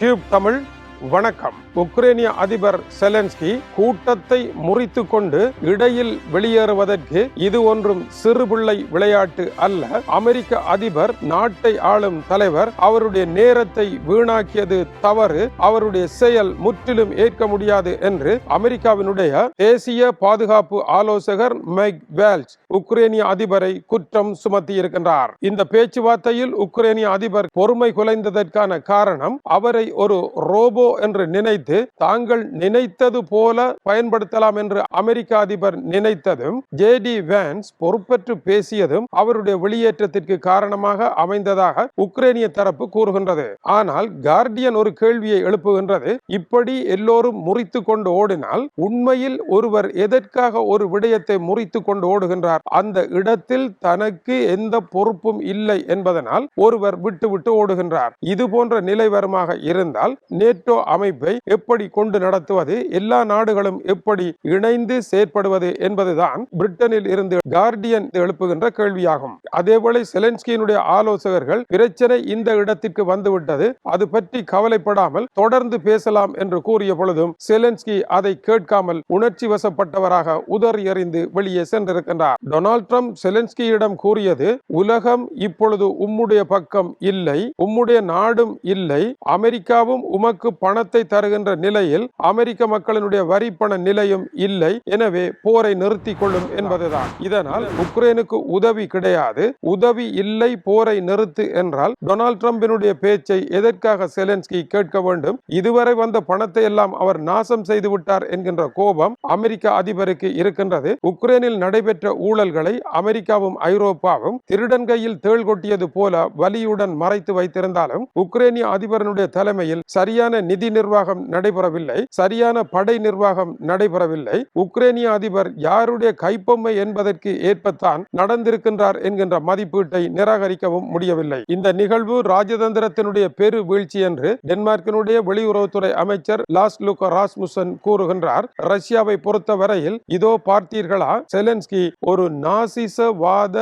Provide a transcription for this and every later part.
Tube Tamil வணக்கம். உக்ரைனிய அதிபர் Zelensky கூட்டத்தை முறித்து கொண்டு இடையில் வெளியேறுவதற்கு இது ஒன்றும் சிறுபிள்ளை விளையாட்டு அல்ல. அமெரிக்க அதிபர் நாட்டை ஆளும் தலைவர் அவருடைய நேரத்தை வீணாக்கியது தவறு. அவருடைய செயல் முற்றிலும் ஏற்க முடியாது என்று அமெரிக்காவினுடைய தேசிய பாதுகாப்பு ஆலோசகர் மைக் வேல்ஸ் உக்ரைனிய அதிபரை குற்றம் சுமத்தியிருக்கின்றார். இந்த பேச்சுவார்த்தையில் உக்ரைனிய அதிபர் பொறுமை குலைந்ததற்கான காரணம் அவரை ஒரு ரோபோ என்று நினைத்து தாங்கள் நினைத்தது போல பயன்படுத்தலாம் என்று அமெரிக்க அதிபர் நினைத்ததும் ஜே டி வேன்ஸ் பொறுப்பற்று பேசியதும் அவருடைய வெளியேற்றத்திற்கு காரணமாக அமைந்ததாக உக்ரைனிய தரப்பு கூறுகின்றது. ஆனால் கார்டியன் ஒரு கேள்வியை எழுப்புகின்றது. இப்படி எல்லோரும் முறித்து கொண்டு ஓடினால் உண்மையில் ஒருவர் எதற்காக ஒரு விடயத்தை முறித்து கொண்டு ஓடுகின்றார்? அந்த இடத்தில் தனக்கு எந்த பொறுப்பும் இல்லை என்பதனால் ஒருவர் விட்டு விட்டு ஓடுகின்றார். இது போன்ற நிலை வருமாக இருந்தால் நேட்டோ அமைப்பை எப்படி கொண்டு நடத்துவது எல்லா நாடுகளும் எப்படி இணைந்து செயற்படுவது என்பதுதான் பிரிட்டனில் இருந்து கார்டியன் எழுப்புகின்ற கேள்வியாகும். அதேபோல செலன்ஸ்கியினுடைய ஆலோசகர்கள் பிரச்சனை இந்த இடத்திற்கு வந்துவிட்டது அது பற்றி கவலைப்படாமல் தொடர்ந்து பேசலாம் என்று கூறிய பொழுதும் செலன்ஸ்கி அதை கேட்காமல் உணர்ச்சி வசப்பட்டவராக உதறி எறிந்து வெளியே சென்றிருக்கின்றார். டொனால்ட் ட்ரம்ப் செலன்ஸ்கியிடம் கூறியது உலகம் இப்பொழுது உம்முடைய பக்கம் இல்லை உம்முடைய நாடும் இல்லை அமெரிக்காவும் உமக்கு பணத்தை தருகின்ற நிலையில் அமெரிக்க மக்களினுடைய வரி பண நிலையும் இல்லை. எனவே போரை நிறுத்திக் கொள்ளும் என்பதுதான். இதனால் உக்ரைனுக்கு உதவி கிடையாது. உதவி இல்லை போரை நிறுத்து என்றால் டொனால்ட் ட்ரம்பினுடைய பேச்சை எதற்காக செலன்ஸ்கி கேட்க வேண்டும்? இதுவரை வந்த பணத்தை எல்லாம் அவர் நாசம் செய்து விட்டார் என்கின்ற கோபம் அமெரிக்க அதிபருக்கு இருக்கின்றது. உக்ரைனில் நடைபெற்ற ஊழல்களை அமெரிக்காவும் ஐரோப்பாவும் திருடன் கையில் தேள் கொட்டியது போல வலியுடன் மறைத்து வைத்திருந்தாலும் உக்ரைனிய அதிபரனுடைய தலைமையில் சரியான நிதி நிர்வாகம் நடைபெறவில்லை சரியான படை நிர்வாகம் நடைபெறவில்லை. உக்ரைனிய அதிபர் யாருடைய கைப்பொம்மை என்பதற்கு ஏற்பத்தான் நடந்திருக்கின்றார் என்கின்ற மதிப்பீட்டை நிராகரிக்கவும் முடியவில்லை. இந்த நிகழ்வு ராஜதந்திரத்தினுடைய பெரு வீழ்ச்சி என்று டென்மார்க்கினுடைய வெளியுறவுத்துறை அமைச்சர் லாஸ் லுக ராஸ்முசன் கூறுகின்றார். ரஷ்யாவை பொறுத்தவரையில் இதோ பார்த்தீர்களா செலன்ஸ்கி ஒரு நாசிசவாத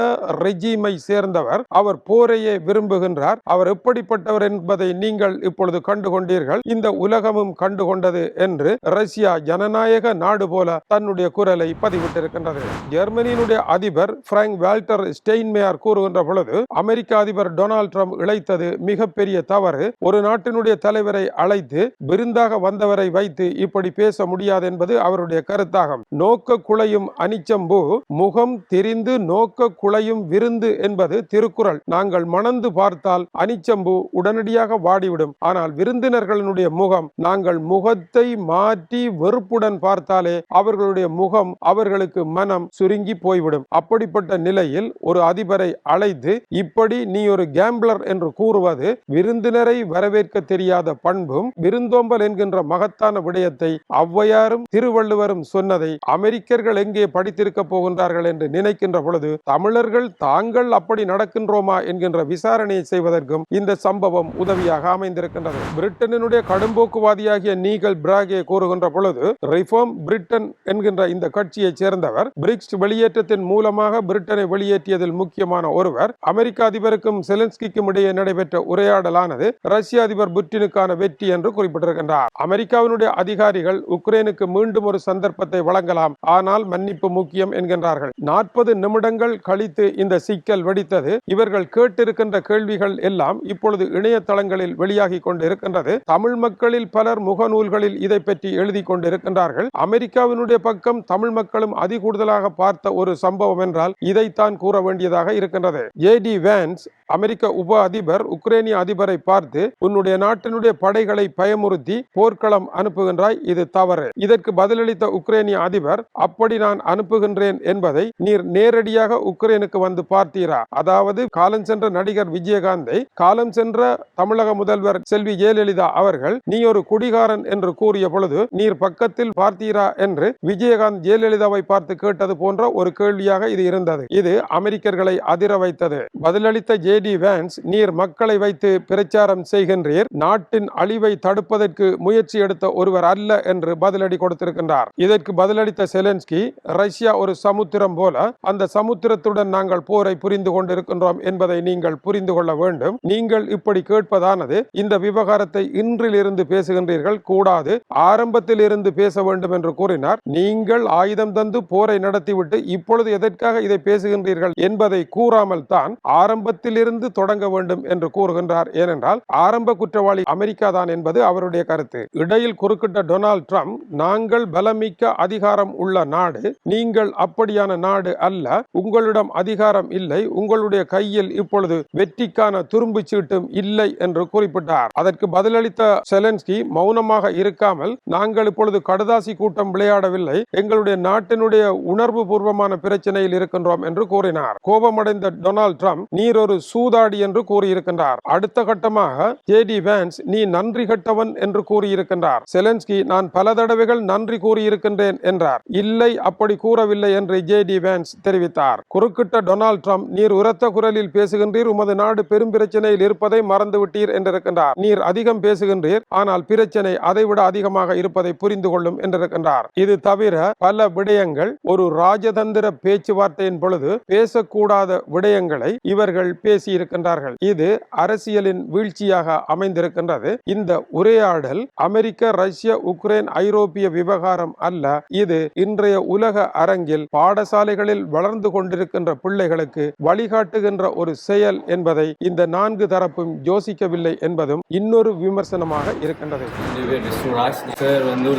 ரெஜிமை சேர்ந்தவர். அவர் போரையே விரும்புகின்றார். அவர் எப்படிப்பட்டவர் என்பதை நீங்கள் இப்பொழுது கண்டுகொண்டீர்கள். இந்த உலகமும் கண்டுகொண்டது என்று ரஷ்யா ஜனநாயக நாடு போல தன்னுடைய குரலை பதிவிட்டிருக்கின்றது. ஜெர்மனியினுடைய அதிபர் பிராங்க் வால்டர் ஸ்டெயின்மேயர் கூறுகின்ற பொழுது அமெரிக்க அதிபர் டொனால்ட் ட்ரம்ப் இழைத்தது மிகப்பெரிய தவறு. ஒரு நாட்டினுடைய தலைவரை அழைத்து விருந்தாக வந்தவரை வைத்து இப்படி பேச முடியாது என்பது அவருடைய கருத்தாகும். நோக்க குலையும் அனிச்சம்பு முகம் தெரிந்து நோக்க குலையும் விருந்து என்பது திருக்குறள். நாங்கள் மணந்து பார்த்தால் அனிச்சம்பு உடனடியாக வாடிவிடும். ஆனால் விருந்தினர்களுடைய முகம். நாங்கள் முகத்தை மாற்றி வெறுப்புடன் பார்த்தாலே அவர்களுடைய முகம் அவர்களுக்கு மனம் சுருங்கி போய்விடும். அப்படிப்பட்ட நிலையில் ஒரு அதிபரை அழைத்து இப்படி நீ ஒரு கேம்பிளர் என்று கூறுவது விருந்தினரை வரவேற்க தெரியாத பண்பும் விருந்தோம்பல் என்கின்ற மகத்தான விடயத்தை ஔவையாரும் திருவள்ளுவரும் சொன்னதை அமெரிக்கர்கள் எங்கே படித்திருக்க போகின்றார்கள் என்று நினைக்கின்ற பொழுது தமிழர்கள் தாங்கள் அப்படி நடக்கின்றோமா? என்கின்ற விசாரணையை செய்வதற்கும் இந்த சம்பவம் உதவியாக அமைந்திருக்கின்றது. பிரிட்டனினுடைய கடும்போக்குவாதியாகிய நீகல் பிராகே கூறுகின்ற பொழுது ரிஃபார்ம் பிரிட்டன் என்கின்ற இந்த கட்சியைச் சேர்ந்தவர் பிரிக்ஸ் வெளியேற்றத்தின் மூலமாக பிரிட்டனை வெளியேற்றியதில் முக்கியமான ஒருவர் அமெரிக்க அதிபருக்கும் செலன்ஸ்கிக்கும் இடையே நடைபெற்ற உரையாடலானது ரஷ்ய அதிபர் புட்டினுக்கான வெற்றி என்று குறிப்பிட்டிருக்கின்றார். அமெரிக்காவினுடைய அதிகாரிகள் உக்ரைனுக்கு மீண்டும் ஒரு சந்தர்ப்பத்தை வழங்கலாம் ஆனால் மன்னிப்பு முக்கியம் என்கின்றார்கள். நாற்பது நிமிடங்கள் கழித்து இந்த சிக்கல் வெடித்தது இவர்கள் கேட்டிருக்கின்ற கேள்விகள் எல்லாம் இப்பொழுது இணையதளங்களில் வெளியாகி கொண்டு இருக்கின்றது தமிழ் மக்களில் பலர் முகநூல்களில் இதை பற்றி எழுதி கொண்டிருக்கின்றார்கள். அமெரிக்காவினுடைய பக்கம் தமிழ் மக்களும் அதிகூடுதலாக பார்த்த ஒரு சம்பவம் என்றால் இதைத்தான் கூற வேண்டியதாக இருக்கின்றது. ஏடி வேன்ஸ் அமெரிக்க உப அதிபர் உக்ரைனிய அதிபரை பார்த்து உன்னுடைய நாட்டினுடைய படைகளை பயமுறுத்தி போர்க்களம் அனுப்புகின்றாய் இது தவறு. இதற்கு பதிலளித்த உக்ரைனிய அதிபர் அப்படி நான் அனுப்புகின்றேன் என்பதை நீர் நேரடியாக உக்ரைனுக்கு வந்து பார்த்தீரா? அதாவது காலம் சென்ற நடிகர் விஜயகாந்தை காலம் சென்ற தமிழக முதல்வர் செல்வி ஜெயலலிதா அவர்கள் நீ ஒரு குடிகாரன் என்று கூறிய பொழுது நீர் பக்கத்தில் பார்த்தீரா? என்று விஜயகாந்த் ஜெயலலிதாவை பார்த்து கேட்டது போன்ற ஒரு கேள்வியாக இது இருந்தது. இது அமெரிக்கர்களை அதிர வைத்தது. பதிலளித்த ஜெய ஜேடி வேன்ஸ் நீர் மக்களை வைத்து பிரச்சாரம் செய்கின்றீர். நாட்டின் அழிவை தடுப்பதற்கு முயற்சி எடுத்த ஒருவர் அல்ல என்று பதிலடி கொடுத்திருக்கின்றார். இதற்கு பதிலளித்த செலன்ஸ்கி ரஷ்யா ஒரு சமுத்திரம் போல அந்த சமுத்திரத்துடன் நாங்கள் போரை புரிந்து கொண்டிருக்கின்றோம் என்பதை நீங்கள் புரிந்து கொள்ள வேண்டும். நீங்கள் இப்படி கேட்பதானது இந்த விவகாரத்தை இன்றிலிருந்து பேசுகின்றீர்கள் கூடாது ஆரம்பத்தில் இருந்து பேச வேண்டும் என்று கூறினார். நீங்கள் ஆயுதம் தந்து போரை நடத்திவிட்டு இப்பொழுது எதற்காக இதை பேசுகின்றீர்கள் என்பதை கூறாமல் தான் ஆரம்பத்தில் ஆரம்பத்திலிருந்து தொடங்க வேண்டும் என்று கூறுகின்றார். ஏனென்றால் ஆரம்ப குற்றவாளி அமெரிக்கா தான் என்பது அவருடைய கருத்து. இடையில் குறுக்கிட்ட டொனால்ட் ட்ரம்ப் நாங்கள் பலமிக்க அதிகாரம் உள்ள நாடு நீங்கள் அப்படியான நாடு அல்ல உங்களிடம் அதிகாரம் இல்லை உங்களுடைய கையில் இப்பொழுது வெற்றிக்கான துரும்பு சீட்டும் இல்லை என்று குறிப்பிட்டார். அதற்கு பதிலளித்த செலன்ஸ்கி மௌனமாக இருக்காமல் நாங்கள் இப்பொழுது கடுதாசி கூட்டம் விளையாடவில்லை எங்களுடைய நாட்டினுடைய உணர்வு பூர்வமான பிரச்சனையில் இருக்கின்றோம் என்று கூறினார். கோபமடைந்த டொனால்ட் ட்ரம்ப் நீர் ஒரு சூதாடி என்று கூறியிருக்கின்றார். அடுத்த கட்டமாக ஜேடி வேன்ஸ் நீ நன்றி கட்டவன் என்று கூறியிருக்கின்றார். செலன்ஸ்கி நான் பல தடவைகள் நன்றி கூறியிருக்கின்றேன் என்றார். இல்லை அப்படி கூறவில்லை என்று ஜேடி வேன்ஸ் தெரிவித்தார். குறுக்கிட்ட டொனால்ட் ட்ரம்ப் நீர் உரத்த குரலில் பேசுகின்றீர் உமது நாடு பெரும் பிரச்சனையில் இருப்பதை மறந்துவிட்டீர் என்றிருக்கின்றார். நீர் அதிகம் பேசுகின்றீர் ஆனால் பிரச்சனை அதைவிட அதிகமாக இருப்பதை புரிந்து கொள்ளும் என்றிருக்கின்றார். இது தவிர பல விடயங்கள் ஒரு ராஜதந்திர பேச்சுவார்த்தையின் பொழுது பேசக்கூடாத விடயங்களை இவர்கள் பேசியிருக்கின்றார்கள் இது அரசியலின் வீழ்ச்சியாக அமைந்திருக்கின்றது. இந்த உரையாடல் அமெரிக்க ரஷ்ய உக்ரைன் ஐரோப்பிய விவகாரம் அல்ல. இது இன்றைய உலக அரங்கில் பாடசாலைகளில் வளர்ந்து கொண்டிருக்கின்ற பிள்ளைகளுக்கு வழிகாட்டுகின்ற ஒரு செயல் என்பதை இந்த நான்கு தரப்பும் யோசிக்கவில்லை என்பதும் இன்னொரு விமர்சனமாக இருக்கின்றது.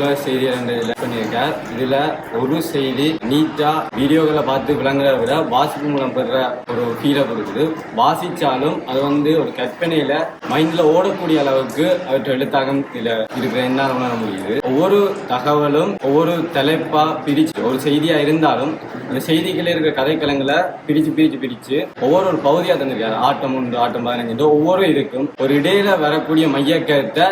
என் செய்தி பண்ணியிருக்கார் இதுல ஒரு செய்தி நீட்டா வீடியோக்களை பார்த்து விளங்குறத விட வாசிப்பு மூலம் பெற ஒரு ஃபீலை கொடுக்குது வாசிச்சாலும் அது வந்து ஒரு கற்பனையில மைண்ட்ல ஓடக்கூடிய அளவுக்கு அவற்றை எழுத்தாகம் இதுல இருக்கிற என்ன உணர முடியுது. ஒவ்வொரு தகவலும் ஒவ்வொரு தலைப்பா பிரிச்சு ஒரு செய்தியா இருந்தாலும் அந்த செய்திகளே இருக்கிற கதைக்களங்களை பிரித்து பிரித்து பிரித்து ஒவ்வொரு ஒரு பகுதியாக தந்திருக்காரு. ஆட்டம் உண்டு ஆட்டம் பதினஞ்சு ஒவ்வொரு இதுக்கும் ஒரு இடையில வரக்கூடிய மைய கருத்தை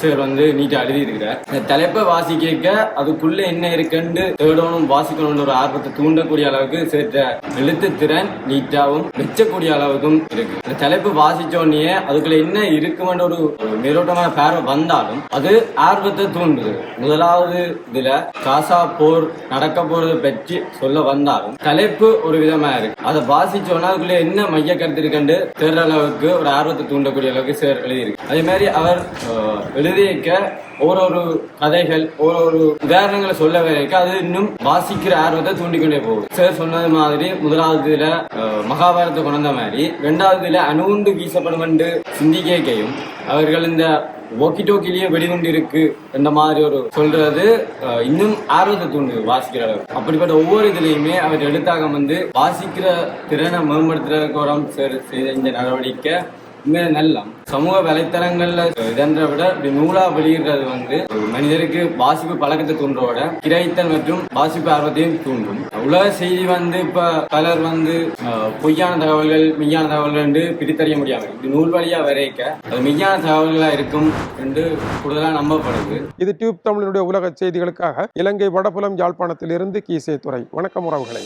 சார் வந்து நீட்டாக எழுதியிருக்கிறார். இந்த தலைப்பை வாசிக்க அதுக்குள்ளே என்ன இருக்குன்னு தேடணும் வாசிக்கணும்னு ஒரு ஆர்வத்தை தூண்டக்கூடிய அளவுக்கு சேர்த்த எழுத்து திறன் நீட்டாகவும் மெச்சக்கூடிய அளவுக்கும் இருக்கு. இந்த தலைப்பு வாசிச்ச அதுக்குள்ள என்ன இருக்குமென்ற ஒரு மேலோட்டமான பார்வை வந்தாலும் அது ஆர்வத்தை தூண்டுது. முதலாவது இதுல காசா போர் நடக்க போறதை பற்றி சொல்ல வந்தாலும் தலைப்பு ஒரு விதமா இருக்கு. அதை வாசிச்சோன்னா அதுக்குள்ள என்ன மைய கருத்து இருக்குன்னு தேடுற அளவுக்கு ஒரு ஆர்வத்தை தூண்டக்கூடிய அளவுக்கு சார் எழுதியிருக்கு. அதே மாதிரி அவர் எழுதியிருக்க ஓரொரு கதைகள் ஓரொரு உதாரணங்களை சொல்ல வரைக்கும் அது இன்னும் வாசிக்கிற ஆர்வத்தை தூண்டிக்கொண்டே போகும். சார் சொன்னது மாதிரி முதலாவதுல மகாபாரத்தை கொண்ட மாதிரி ரெண்டாவதுல அணுகுண்டு வீசப்படும் என்று சிந்திக்கையும் அவர்கள் இந்த ஓக்கி டோக்கிலேயே வெடிகுண்டு இருக்கு என்ற மாதிரி ஒரு சொல்றது இன்னும் ஆர்வத்தை தூண்டு வாசிக்கிற அளவு அப்படிப்பட்ட ஒவ்வொரு இதுலயுமே அவர் எழுத்தாக வந்து வாசிக்கிற திறனை மேம்படுத்துறதுக்கு சார் செய்த இந்த நடவடிக்கை உண்மையில நல்லம் சமூக வலைத்தளங்கள்ல இதன்ற விட இப்படி நூலா வெளியிடுறது வந்து மனிதருக்கு வாசிப்பு பழக்கத்தை தூண்டுறோட கிரைத்தல் மற்றும் வாசிப்பு ஆர்வத்தையும் தூண்டும். உலக செய்தி வந்து இப்ப பலர் வந்து பொய்யான தகவல்கள் மெய்யான தகவல்கள் என்று பிரித்தறிய முடியாமல் இப்படி நூல் வழியா வரைக்க அது மெய்யான தகவல்களா இருக்கும் என்று கூடுதலா நம்பப்படுது. இது டியூப் தமிழனுடைய உலக செய்திகளுக்காக இலங்கை வடபுலம் யாழ்ப்பாணத்திலிருந்து கீசே துறை வணக்கம் உறவுகளை.